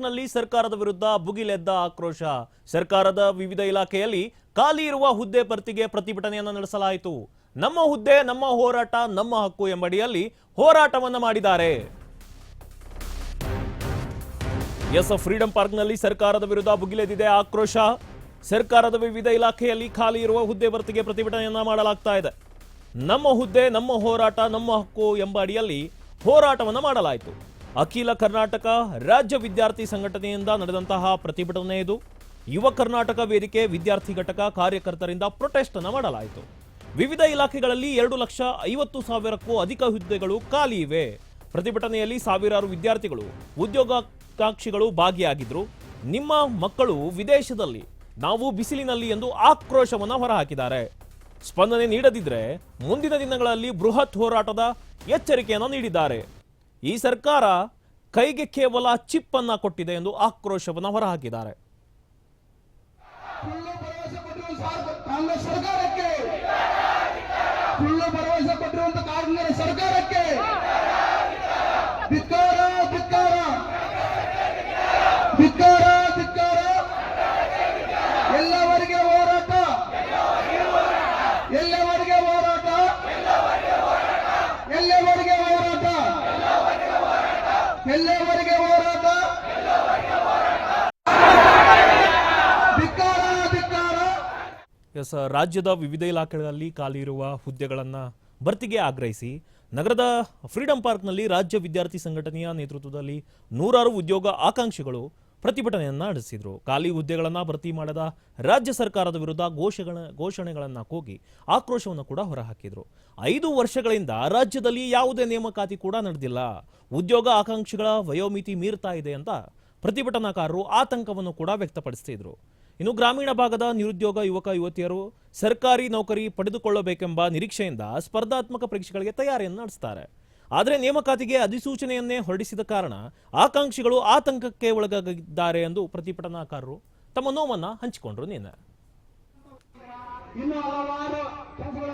ನಲ್ಲಿ ಸರ್ಕಾರದ ವಿರುದ್ಧ ಬುಗಿಲೆದ್ದ ಆಕ್ರೋಶ. ಸರ್ಕಾರದ ವಿವಿಧ ಇಲಾಖೆಯಲ್ಲಿ ಖಾಲಿ ಇರುವ ಹುದ್ದೆ ಭರ್ತಿಗೆ ಪ್ರತಿಭಟನೆಯನ್ನು ನಡೆಸಲಾಯಿತು. ನಮ್ಮ ಹುದ್ದೆ, ನಮ್ಮ ಹೋರಾಟ, ನಮ್ಮ ಹಕ್ಕು ಎಂಬಡಿಯಲ್ಲಿ ಹೋರಾಟವನ್ನು ಮಾಡಿದ್ದಾರೆ. ಎಸ್ ಫ್ರೀಡಂ ಪಾರ್ಕ್ನಲ್ಲಿ ಸರ್ಕಾರದ ವಿರುದ್ಧ ಬುಗಿಲೆದ್ದಿದೆ ಆಕ್ರೋಶ. ಸರ್ಕಾರದ ವಿವಿಧ ಇಲಾಖೆಯಲ್ಲಿ ಖಾಲಿ ಇರುವ ಹುದ್ದೆ ಭರ್ತಿಗೆ ಪ್ರತಿಭಟನೆಯನ್ನ ಮಾಡಲಾಗ್ತಾ ಇದೆ. ನಮ್ಮ ಹುದ್ದೆ, ನಮ್ಮ ಹೋರಾಟ, ನಮ್ಮ ಹಕ್ಕು ಎಂಬ ಅಡಿಯಲ್ಲಿ ಹೋರಾಟವನ್ನು ಮಾಡಲಾಯಿತು. ಅಖಿಲ ಕರ್ನಾಟಕ ರಾಜ್ಯ ವಿದ್ಯಾರ್ಥಿ ಸಂಘಟನೆಯಿಂದ ನಡೆದಂತಹ ಪ್ರತಿಭಟನೆ ಇದು. ಯುವ ಕರ್ನಾಟಕ ವೇದಿಕೆ ವಿದ್ಯಾರ್ಥಿ ಘಟಕ ಕಾರ್ಯಕರ್ತರಿಂದ ಪ್ರೊಟೆಸ್ಟ್ ಅನ್ನು ಮಾಡಲಾಯಿತು ವಿವಿಧ ಇಲಾಖೆಗಳಲ್ಲಿ ಎರಡು ಲಕ್ಷ ಐವತ್ತು ಸಾವಿರಕ್ಕೂ ಅಧಿಕ ಹುದ್ದೆಗಳು ಖಾಲಿ ಇವೆ. ಪ್ರತಿಭಟನೆಯಲ್ಲಿ ಸಾವಿರಾರು ವಿದ್ಯಾರ್ಥಿಗಳು, ಉದ್ಯೋಗಾಕಾಂಕ್ಷಿಗಳು ಭಾಗಿಯಾಗಿದ್ರು. ನಿಮ್ಮ ಮಕ್ಕಳು ವಿದೇಶದಲ್ಲಿ, ನಾವು ಬಿಸಿಲಿನಲ್ಲಿ ಎಂದು ಆಕ್ರೋಶವನ್ನು ಹೊರಹಾಕಿದ್ದಾರೆ. ಸ್ಪಂದನೆ ನೀಡದಿದ್ರೆ ಮುಂದಿನ ದಿನಗಳಲ್ಲಿ ಬೃಹತ್ ಹೋರಾಟದ ಎಚ್ಚರಿಕೆಯನ್ನು ನೀಡಿದ್ದಾರೆ. ಈ ಸರ್ಕಾರ ಕೈಗೆ ಕೇವಲ ಚಿಪ್ ಅನ್ನ ಕೊಟ್ಟಿದೆ ಎಂದು ಆಕ್ರೋಶವನ್ನು ಹೊರಹಾಕಿದ್ದಾರೆ. ಸರ್ಕಾರಕ್ಕೆ ಸುಳ್ಳು ಭರವಸೆ ಕೊಟ್ಟಿರುವಂತ ಕಾಂಗ್ರೆಸ್ ಸರ್ಕಾರಕ್ಕೆ ಧಿಕ್ಕಾರ ಧಿಕ್ಕಾರ ಧಿಕ್ಕಾರ ಧಿಕ್ಕಾರ ಎಲ್ಲವರಿಗೆ ಹೋರಾಟ ಎಲ್ಲವರಿಗೆ ಹೋರಾಟ ಎಲ್ಲವರಿಗೆ ಹೋರಾಟ ಎಲ್ಲವರಿಗೆ ಹೋರಾಟ. ಎಸ್, ರಾಜ್ಯದ ವಿವಿಧ ಇಲಾಖೆಗಳಲ್ಲಿ ಖಾಲಿ ಇರುವ ಹುದ್ದೆಗಳನ್ನು ಭರ್ತಿಗೆ ಆಗ್ರಹಿಸಿ ನಗರದ ಫ್ರೀಡಂ ಪಾರ್ಕ್ನಲ್ಲಿ ರಾಜ್ಯ ವಿದ್ಯಾರ್ಥಿ ಸಂಘಟನೆಯ ನೇತೃತ್ವದಲ್ಲಿ ನೂರಾರು ಉದ್ಯೋಗ ಆಕಾಂಕ್ಷಿಗಳು ಪ್ರತಿಭಟನೆಯನ್ನು ನಡೆಸಿದರು. ಖಾಲಿ ಹುದ್ದೆಗಳನ್ನು ಭರ್ತಿ ಮಾಡದ ರಾಜ್ಯ ಸರ್ಕಾರದ ವಿರುದ್ಧ ಘೋಷಗಳ ಘೋಷಣೆಗಳನ್ನು ಕೂಗಿ ಆಕ್ರೋಶವನ್ನು ಕೂಡ ಹೊರಹಾಕಿದರು. ಐದು ವರ್ಷಗಳಿಂದ ರಾಜ್ಯದಲ್ಲಿ ಯಾವುದೇ ನೇಮಕಾತಿ ಕೂಡ ನಡೆದಿಲ್ಲ. ಉದ್ಯೋಗ ಆಕಾಂಕ್ಷಿಗಳ ವಯೋಮಿತಿ ಮೀರ್ತಾ ಇದೆ ಅಂತ ಪ್ರತಿಭಟನಾಕಾರರು ಆತಂಕವನ್ನು ಕೂಡ ವ್ಯಕ್ತಪಡಿಸ್ತಿದ್ರು. ಇನ್ನು ಗ್ರಾಮೀಣ ಭಾಗದ ನಿರುದ್ಯೋಗ ಯುವಕ ಯುವತಿಯರು ಸರ್ಕಾರಿ ನೌಕರಿ ಪಡೆದುಕೊಳ್ಳಬೇಕೆಂಬ ನಿರೀಕ್ಷೆಯಿಂದ ಸ್ಪರ್ಧಾತ್ಮಕ ಪರೀಕ್ಷೆಗಳಿಗೆ ತಯಾರಿಯನ್ನು ನಡೆಸ್ತಾರೆ. ಆದರೆ ನೇಮಕಾತಿಗೆ ಅಧಿಸೂಚನೆಯನ್ನೇ ಹೊರಡಿಸಿದ ಕಾರಣ ಆಕಾಂಕ್ಷಿಗಳು ಆತಂಕಕ್ಕೆ ಒಳಗಾಗಿದ್ದಾರೆ ಎಂದು ಪ್ರತಿಭಟನಾಕಾರರು ತಮ್ಮ ನೋವನ್ನು ಹಂಚಿಕೊಂಡ್ರು ನಿನ್ನೆ.